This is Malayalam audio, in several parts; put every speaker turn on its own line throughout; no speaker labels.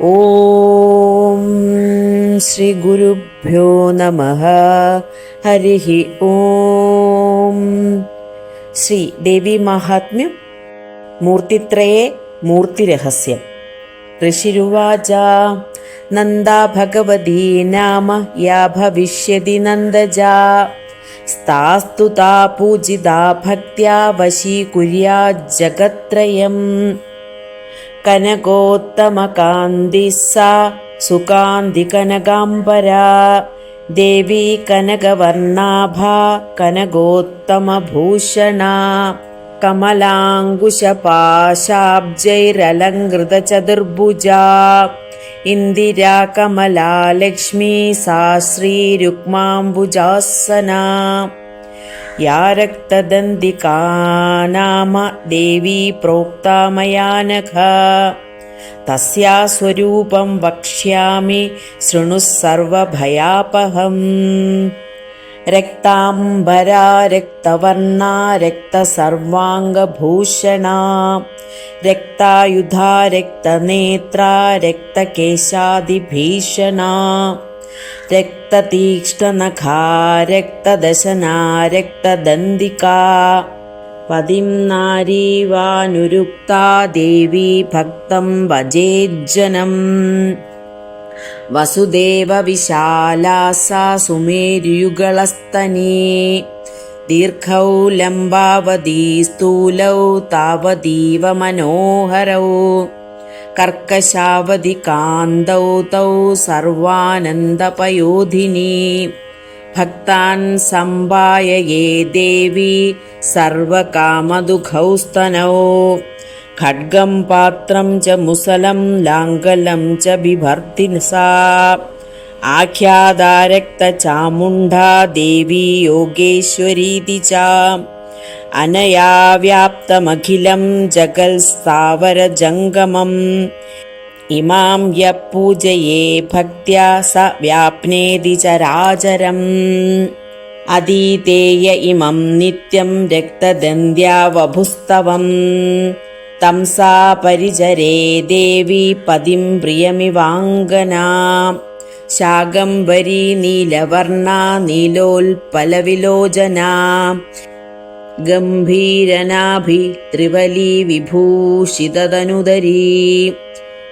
ഓം ശ്രീ ഗുരുഭ്യോ നമ. ഹരിഹി ഓം. ശ്രീ ദേവി മാഹാത്മ്യം. മൂർത്തിത്രയെ മൂർത്തിരഹസ്യം. ഋഷിരുവാച നന്ദാ ഭഗവതീ നാമ യാ ഭവിഷ്യതി നന്ദജാ. സ്താസ്തു താ പൂജിതാ ഭക്തിയാ വശീകുര്യാ ജഗത്രയം. കനകോത്തമകാന്തി സാ സുകാന്തി കനകാംബരാ ദേവി കനകവർണാഭ കനകോത്തമഭൂഷണ കമലാങ്കുശപാശാബ്ജൈരലങ്കൃതചതുർഭുജാ ഇന്ദിരാ കമലാലക്ഷ്മി സാ ശ്രീരുക്മാംബുജാസന या रक्तदन्तिका नाम देवी प्रोक्ता मया नख तस्या स्वरूपं वक्ष्यामि शृणुः सर्वभयापहम् रक्ताम्बरा रक्तवर्णा रक्तसर्वाङ्गभूषणा रक्तायुधा रक्तनेत्रा रक्तकेशादिभीषणा रक्ततीक्ष्णनखा रक्तदशना रक्तदन्दिका पदिं नारीवानुरुक्ता देवी भक्तं भजेज्जनम् वसुदेवविशाला सा सुमेरुयुगलस्तनी दीर्घौ लम्बावधी स्थूलौ तावतीव मनोहरौ कर्कशावधिकान्तौ तौ सर्वानन्दपयोधिनी भक्तान् सम्भायये देवी सर्वकामदुःखौ स्तनौ खड्गं पात्रं च मुसलं लाङ्गलं च बिभर्ति सा आख्यादा रक्तचामुण्डा देवी योगेश्वरीति च अनया व्याप्तमखिलं जगल्स्थावरजङ्गमम् इमां यः पूजये भक्त्या स व्याप्नेति चराचरम् अधीतेय इमं नित्यं रक्तदन्द्या वभुस्तवम् तं सा परिचरे देवी पदिं प्रियमिवाङ्गना शाकम्बरी नीलवर्णा नीलोल्पलविलोचना गम्भीरनाभि त्रिवली विभूषितदनुदरी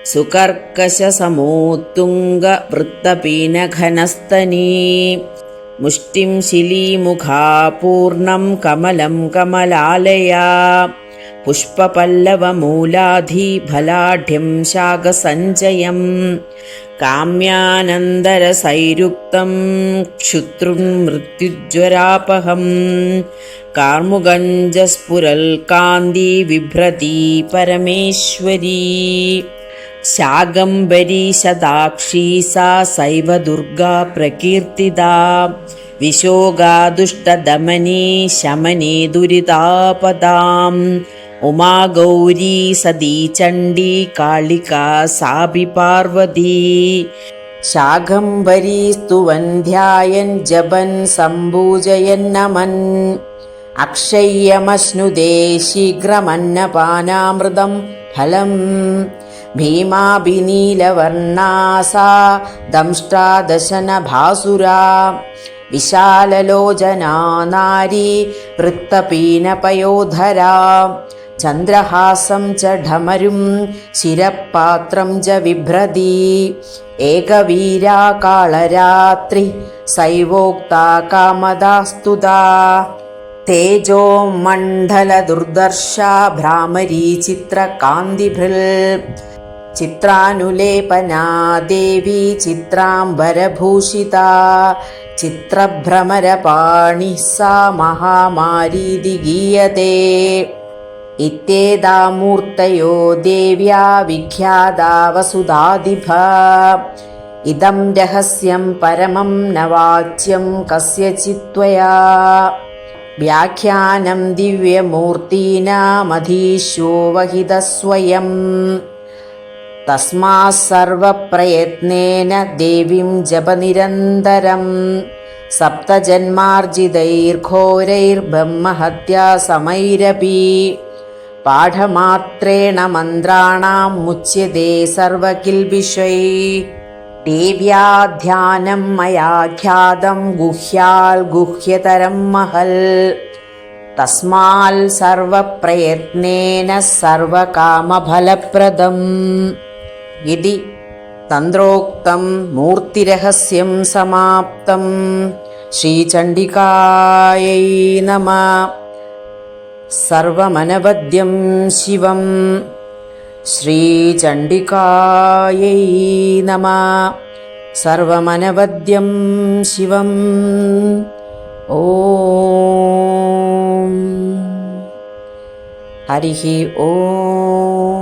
सुकर्कशसमोत्तुङ्गवृत्तपीनघनस्तनी। मुष्टिं शिलीमुखा पूर्णं कमलं कमलालया पुष्पपल्लवमूलाधिफलाढ्यं शाकसञ्चयम् काम्यानन्दरसैरुक्तं क्षुतृं मृत्युज्वरापहम् कार्मुगञ्जस्फुरल्कान्ति बिभ्रती परमेश्वरी शागम्बरी शताक्षी सा सैव दुर्गा प्रकीर्तिता विशोगा दुष्टदमनी शमने दुरितापदाम् ഉമാ ഗൗരി സതീ ചണ്ഡി കാളിക സാബി പാർവതി. ശാകംബരി സ്തുവൻ ധ്യായൻ ജപൻ സമ്പൂജയൻ നമൻ. അക്ഷയ്യമശ്നുദേ ശീഘ്രമന്നപാനാമൃതം ഫലം. ഭീമാഭിനീലവർണാസാ ദംഷ്ടാദശനഭാസുരാ. വിശാലലോചനാ നാരി വൃത്തപീനപയോധരാ. ചന്ദ്രഹാസം ച ഢമരും ശിരപാത്രം ച വിഭ്രതി. ഏകവീരാകാളരാത്രി സൈവോക്താ കാമദാസ്തുതാ. തേജോ മണ്ഡലദുർദർശ ഭ്രാമരീ ചിത്രകാന്തിഭൃൽ. ചിത്രാനുലേപനാ ദേവി ചിത്രാംബരഭൂഷിത. ചിത്രഭ്രമരപാണി സാ മഹാമാരീതി ഗീയതേ. ഇത്യേതാമൂർത്തയോ ദേവ്യാ വിഖ്യാതാ വസുധാധിഭ ഇതം രഹസ്യം പരമം നവാച്യം കസ്യചിത്വയാ. വ്യാഖ്യാനം ദിവ്യമൂർത്തീനാമധീശോ വഹിതസ്വയം. തസ്മാ സർവപ്രയത്നേന ദേവീം ജപനിരന്തരം. സപ്തജന്മാർജിതൈർഘോരൈർബ്രഹ്മഹത്യാ സമൈരപി पाठमात्रेण मन्त्राणां मुच्यते सर्वकिल्बिषैः देव्या ध्यानं मया ख्यातं गुह्याल् गुह्यतरं महल् तस्माल् सर्वप्रयत्नेन सर्वकामफलप्रदम् इति तन्त्रोक्तं मूर्तिरहस्यं समाप्तं श्रीचण्डिकायै नमः सर्वमनवद्यं शिवं श्रीचण्डिकायै नमः। सर्वमनवद्यं शिवम्। ॐ। हरिः ॐ